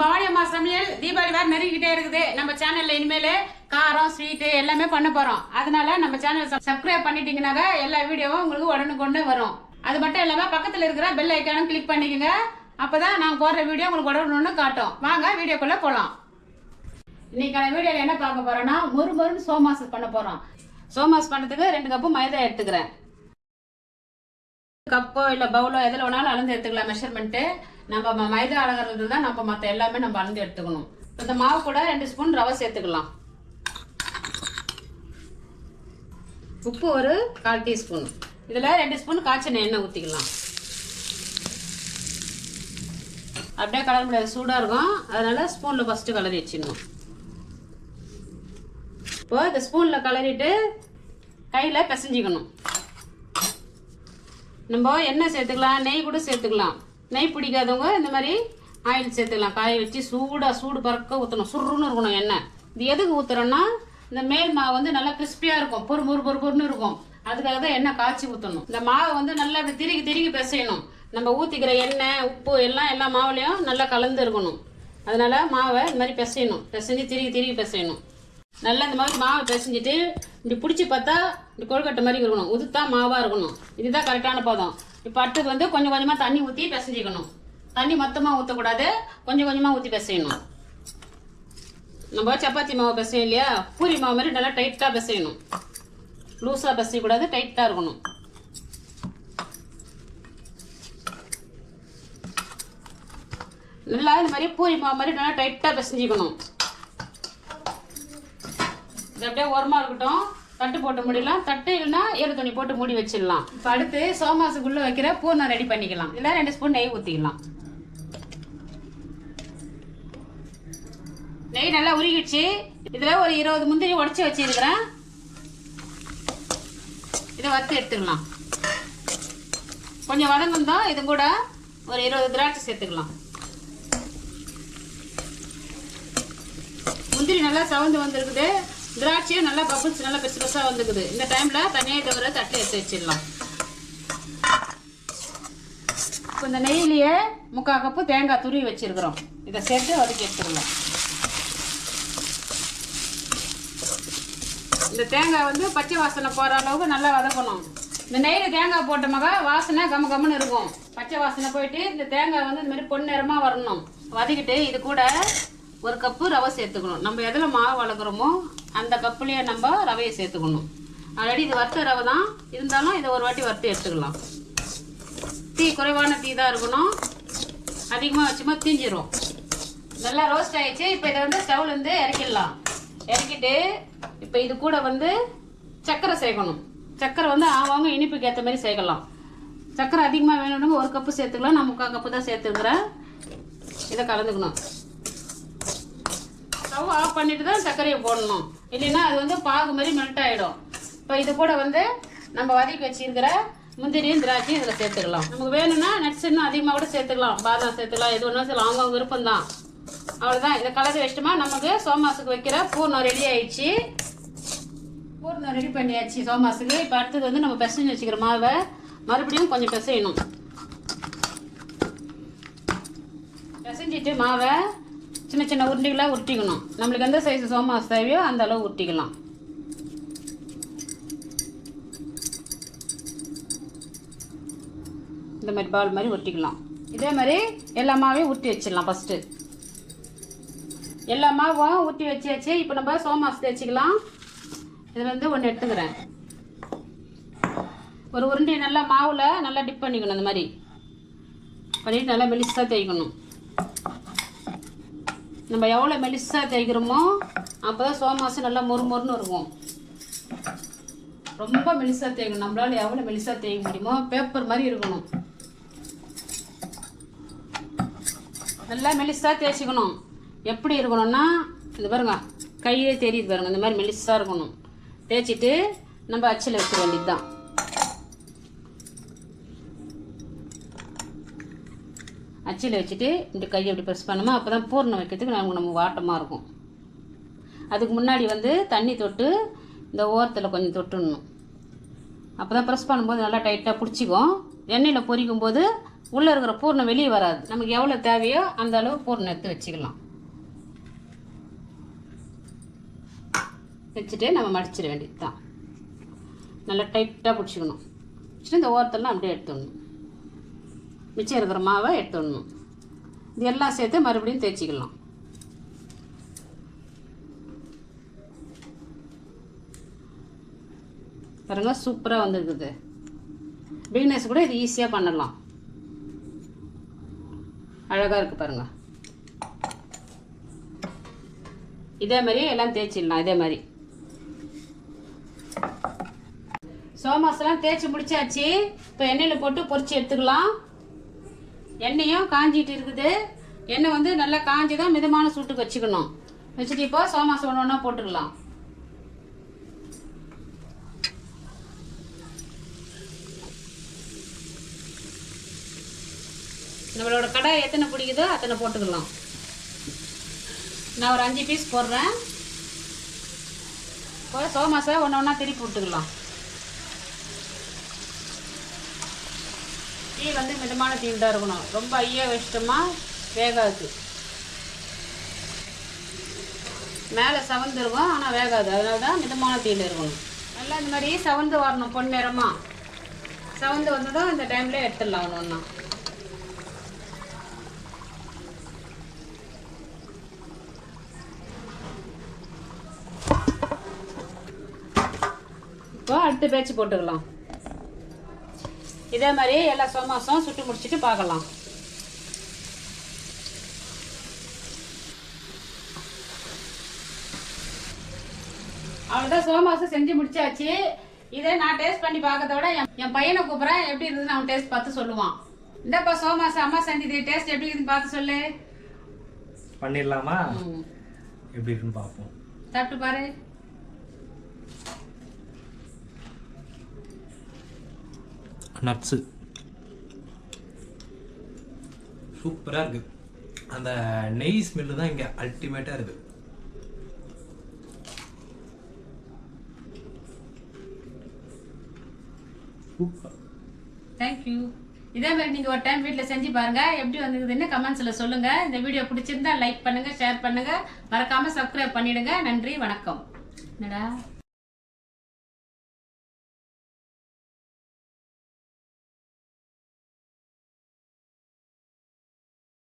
பவானி அம்மா சமையல் தீபாவளி வேறு நெருங்கிட்டே இருக்குது. நம்ம சேனல்ல இனிமேல் காரம் ஸ்வீட்டு எல்லாமே பண்ண போறோம். அதனால நம்ம சேனல் சப்ஸ்கிரைப் பண்ணிட்டீங்கன்னாக்க எல்லா வீடியோவும் உங்களுக்கு உடனுக்குன்னு வரும். அது மட்டும் இல்லாம பக்கத்துல இருக்கிற பெல் ஐக்கானும் கிளிக் பண்ணிக்கோங்க. அப்பதான் நாங்கள் போடுற வீடியோ உங்களுக்கு உடனுன்னு காட்டும். வாங்க வீடியோக்குள்ள போகலாம் இன்னைக்கான வீடியோவில் என்ன பார்க்க போறோம்னா முறு முறுன்னு சோமாஸ் பண்ண போறோம். சோமாஸ் பண்ணுறதுக்கு ரெண்டு கப்பு மைதா எடுத்துக்கிறேன். கப்போ இல்லை பவுலோ எதில் வேணாலும் அளந்து எடுத்துக்கலாம் மெஷர்மெண்ட்டு நம்ம மைதா அளகிறது தான் நம்ம மற்ற எல்லாமே நம்ம அளந்து எடுத்துக்கணும். இந்த மாவு கூட ரெண்டு ஸ்பூன் ரவை சேர்த்துக்கலாம். உப்பு ஒரு கால் டீஸ்பூன் இதில் ரெண்டு ஸ்பூன் காய்ச்சின எண்ணெய் ஊற்றிக்கலாம் அப்படியே கலர் முடியாது சூடாக இருக்கும். அதனால் ஸ்பூனில் ஃபஸ்ட்டு கலரி வச்சிடணும். இப்போது இந்த ஸ்பூனில் கலரிட்டு கையில் பிசைஞ்சிக்கணும். நம்ம எண்ணெய் சேர்த்துக்கலாம் நெய் கூட சேர்த்துக்கலாம். நெய் பிடிக்காதவங்க இந்த மாதிரி ஆயில் சேர்த்துக்கலாம். காய வச்சு சூடாக சூடு பறக்க ஊற்றணும் சுருன்னு இருக்கணும் எண்ணெய். இது எதுக்கு ஊற்றுறோன்னா இந்த மேல் மாவு வந்து நல்லா கிறிஸ்பியாக இருக்கும். பொறு பொறு பொறு பொறுன்னு இருக்கும். அதுக்காக தான் எண்ணெய் காய்ச்சி ஊற்றணும் இந்த மாவை வந்து நல்லா இப்படி திருகி திருகி பிசையணும். நம்ம ஊற்றிக்கிற எண்ணெய் உப்பு எல்லாம் எல்லா மாவுலேயும் நல்லா கலந்து இருக்கணும். அதனால மாவை இந்த மாதிரி பிசையணும். பிசைஞ்சு திருகி திருகி பிசையணும். நல்லா இந்த மாதிரி மாவை பிசைஞ்சிட்டு இப்படி பிடிச்சி பார்த்தா இந்த கொழுக்கட்டை மாதிரி இருக்கணும். உதுத்தா மாவாக இருக்கணும். இதுதான் கரெக்டான பதம். இப்போ அடுத்தது வந்து கொஞ்சம் கொஞ்சமாக தண்ணி ஊற்றி பிசைஞ்சிக்கணும். தண்ணி மொத்தமாக ஊற்றக்கூடாது கொஞ்சம் கொஞ்சமாக ஊற்றி பிசையணும். நம்ம சப்பாத்தி மாவு பிசையும் இல்லையா? பூரி மாவு மாதிரி நல்லா டைட்டாக பிசையணும். லூஸாக பிசையக்கூடாது டைட்டாக இருக்கணும். நல்லா இந்த மாதிரி பூரி மாவு மாதிரி நல்லா டைட்டாக பிசைஞ்சிக்கணும். இது அப்படியே உரமா இருக்கட்டும். தட்டு போட்டு முடியலாம் தட்டு இல்லைன்னா ஏறு துணி போட்டு மூடி வச்சிடலாம். இப்போ அடுத்து சோமாசுக்குள்ளே வைக்கிற பூர்ணம் ரெடி பண்ணிக்கலாம். இல்லை ரெண்டு ஸ்பூன் நெய் ஊற்றிக்கலாம் நெய் நல்லா உருகிடுச்சு. இதில் ஒரு இருபது முந்திரி உடச்சி வச்சிருக்கிறேன். இதை வறுத்து எடுத்துக்கலாம். கொஞ்சம் வதங்கும் தான் இது கூட ஒரு இருபது திராட்சை சேர்த்துக்கலாம். முந்திரி நல்லா சவந்து வந்திருக்குது. திராட்சையும் நல்லா பப்புள்ஸ் நல்லா பெருசு பெருசாக வந்துக்குது. இந்த டைமில் தனியாக தவிர தட்டில் எடுத்து வச்சிடலாம். இப்போ இந்த நெய்யிலேயே முக்கால் கப்பு தேங்காய் துருவி வச்சுருக்குறோம். இதை சேர்த்து வதக்கி எடுத்துடலாம். இந்த தேங்காய் வந்து பச்சை வாசனை போகிற அளவுக்கு நல்லா வதக்கணும். இந்த நெய்யில் தேங்காய் போட்ட வாசனை கம கம்முன்னு இருக்கும். பச்சை வாசனை போயிட்டு இந்த தேங்காய் வந்து இந்த மாதிரி பொன்னிறமாக வரணும். வதக்கிட்டு இது கூட ஒரு கப்பு ரவை சேர்த்துக்கணும். நம்ம எதில் மாவு வளர்க்குறோமோ அந்த கப்புலேயே நம்ம ரவையை சேர்த்துக்கணும். ஆல்ரெடி இது வறுத்த ரவை தான். இருந்தாலும் இதை ஒரு வாட்டி வறுத்து எடுத்துக்கலாம். தீ குறைவான தீ தான் இருக்கணும். அதிகமாக வச்சுமா தீஞ்சிரும். நல்லா ரோஸ்ட் ஆகிடுச்சு இப்போ இதை வந்து ஸ்டவ்லேருந்து இறக்கிடலாம். இறக்கிட்டு இப்போ இது கூட வந்து சர்க்கரை சேர்க்கணும். சர்க்கரை வந்து அவங்க இனிப்புக்கு ஏற்ற மாதிரி சேர்க்கலாம். சர்க்கரை அதிகமாக வேணும்னு ஒரு கப்பு சேர்த்துக்கலாம். நான் முக்கால் கப்பு தான் சேர்த்துக்கிறேன். இதை கலந்துக்கணும். ஸ்டவ் ஆஃப் பண்ணிட்டு தான் சர்க்கரையை போடணும். இல்லைன்னா அது வந்து பாகு மாதிரி மெல்ட் ஆகிடும் இப்போ இது கூட வந்து நம்ம வதக்கி வச்சிருக்கிற முந்திரியும் திராட்சையும் இதில் சேர்த்துக்கலாம். நமக்கு வேணும்னா நட்ஸ் இன்னும் அதிகமாக கூட சேர்த்துக்கலாம். பாதாம் சேர்த்துக்கலாம். எது ஒன்றும் சொல்லலாம் அவங்கவுங்க விருப்பம் தான். அவ்வளோதான் இதை கலந்து வச்சிட்டோமா? நமக்கு சோமாசுக்கு வைக்கிற பூர்ணம் ரெடி ஆயிடுச்சு. பூர்ணம் ரெடி பண்ணியாச்சு சோமாசுக்கு இப்போ அடுத்தது வந்து நம்ம பிசைஞ்சு வச்சுக்கிற மாவை மறுபடியும் கொஞ்சம் பிசையணும். பிசைஞ்சிட்டு மாவை சின்ன சின்ன உருண்டைகளாக உருட்டிக்கணும். நம்மளுக்கு எந்த சைஸ் சோமாஸ் தேவையோ அந்த அளவு உருட்டிக்கலாம். இந்த மாதிரி பால் மாதிரி உருட்டிக்கலாம். இதே மாதிரி எல்லா மாவையும் உருட்டி வச்சிடலாம் ஃபஸ்ட்டு எல்லா மாவும் ஊற்றி வச்சியாச்சு இப்போ நம்ம சோமாஸ் தேய்ச்சிக்கலாம். இதில் வந்து ஒன்று எடுத்துக்கிறேன். ஒரு உருண்டை நல்லா மாவில் நல்லா டிப் பண்ணிக்கணும் இந்த மாதிரி. பண்ணிட்டு நல்லா மெலிசாக தேய்க்கணும். நம்ம எவ்வளோ மெலிசாக தேய்க்கிறோமோ அப்போ தான் சோமாசம் நல்லா மொறு மொறுன்னு இருக்கும் ரொம்ப மெலிசாக தேய்க்கணும். நம்மளால் எவ்வளோ மெலிசாக தேய்க்க முடியுமோ பேப்பர் மாதிரி இருக்கணும். நல்லா மெலிசாக தேய்ச்சிக்கணும். எப்படி இருக்கணும்னா இது பாருங்க கையே தெரியுது பாருங்கள் இந்த மாதிரி மெலிசாக இருக்கணும். தேய்ச்சிட்டு நம்ம அச்சில் வைக்க வேண்டியது தான் அச்சில் வச்சுட்டு இந்த கையை இப்படி ப்ரெஸ் பண்ணுமா அப்போ தான் பூர்ணம் வைக்கிறதுக்கு நமக்கு நம்ம வாட்டமாக இருக்கும். அதுக்கு முன்னாடி வந்து தண்ணி தொட்டு இந்த ஓரத்தில் கொஞ்சம் தொட்டுடணும். அப்போ தான் ப்ரெஸ் பண்ணும்போது நல்லா டைட்டாக பிடிச்சிக்கும். எண்ணெயில் பொரிக்கும் போது உள்ளே இருக்கிற பூர்ணம் வெளியே வராது. நமக்கு எவ்வளோ தேவையோ அந்த அளவு பூர்ணம் எடுத்து வச்சுக்கலாம். வச்சுட்டு நம்ம மடிச்சிட வேண்டியது தான் நல்லா டைட்டாக பிடிச்சிக்கணும். வச்சுட்டு இந்த ஓரத்தெல்லாம் அப்படியே எடுத்துடணும். மிச்சம் இருக்கிற மாவை எடுத்துடணும். இது எல்லாம் சேர்த்து மறுபடியும் தேய்ச்சிக்கலாம். பாருங்கள் சூப்பராக வந்துருக்குது. பிகினர்ஸ் கூட இது ஈஸியாக பண்ணலாம். அழகாக இருக்குது பாருங்க. இதே மாதிரியே எல்லாம் தேய்ச்சிடலாம் இதே மாதிரி. சோமாசெல்லாம் தேய்ச்சி முடிச்சாச்சு. இப்போ எண்ணெயில் போட்டு பொறிச்சு எடுத்துக்கலாம். எண்ணெயும் காஞ்சிட்டு இருக்குது. எண்ணெய் வந்து நல்லா காஞ்சி தான் மிதமான சூட்டுக்கு வச்சுக்கணும். வச்சுட்டு இப்போ சோமாசம் ஒன்று ஒன்றா போட்டுக்கலாம். நம்மளோட கடை எத்தனை பிடிக்குதோ அத்தனை போட்டுக்கலாம். நான் ஒரு அஞ்சு பீஸ் போடுறேன். இப்போ சோமாசை ஒன்று ஒன்றா திருப்பி விட்டுக்கலாம். தீ வந்து மிதமான தீன் தான் இருக்கணும். ரொம்ப ஐயா வச்சிட்டோமா வேகாது. மேலே சவந்துருக்கும் ஆனால் வேகாது. அதனால தான் மிதமான தீயில் இருக்கணும். நல்லா இந்த மாதிரி சவந்து வரணும் பொன்னிறமாக சவந்து வந்ததும் இந்த டைமில் எடுத்துடலாம் ஒன்று ஒன்றா இப்போ அடுத்த பேச்சு போட்டுக்கலாம். இதே மாதிரி எல்லா சோமாசம் சுட்டு முடிச்சுட்டு பார்க்கலாம். அவ்வளோதான் சோமாசம் செஞ்சு முடிச்சாச்சு. இதே நான் டேஸ்ட் பண்ணி பார்க்கறத விட என் பையனை கூப்பிட்றேன் எப்படி இருந்ததுன்னு அவன் டேஸ்ட் பார்த்து சொல்லுவான். இந்தப்பா சோமாசம் அம்மா செஞ்சது டேஸ்ட் எப்படி இருக்குன்னு பார்த்து சொல்லு. பண்ணிடலாமா. எப்படி இருக்குன்னு பார்ப்போம். சாப்பிட்டு பாரு. நட்ஸு. சூப்பராக இருக்கு. அந்த நெய் ஸ்மெல்லு தான் இங்கே அல்டிமேட்டாக இருக்கு. சூப்பர். தேங்க்யூ இதே மாதிரி நீங்கள் ஒரு டைம் வீட்டில் செஞ்சு பாருங்க. எப்படி வந்ததுன்னு கமெண்ட்ஸில் சொல்லுங்க. இந்த வீடியோ பிடிச்சிருந்தா லைக் பண்ணுங்க ஷேர் பண்ணுங்க. மறக்காம சப்ஸ்கிரைப் பண்ணிடுங்க. நன்றி வணக்கம். என்னடா?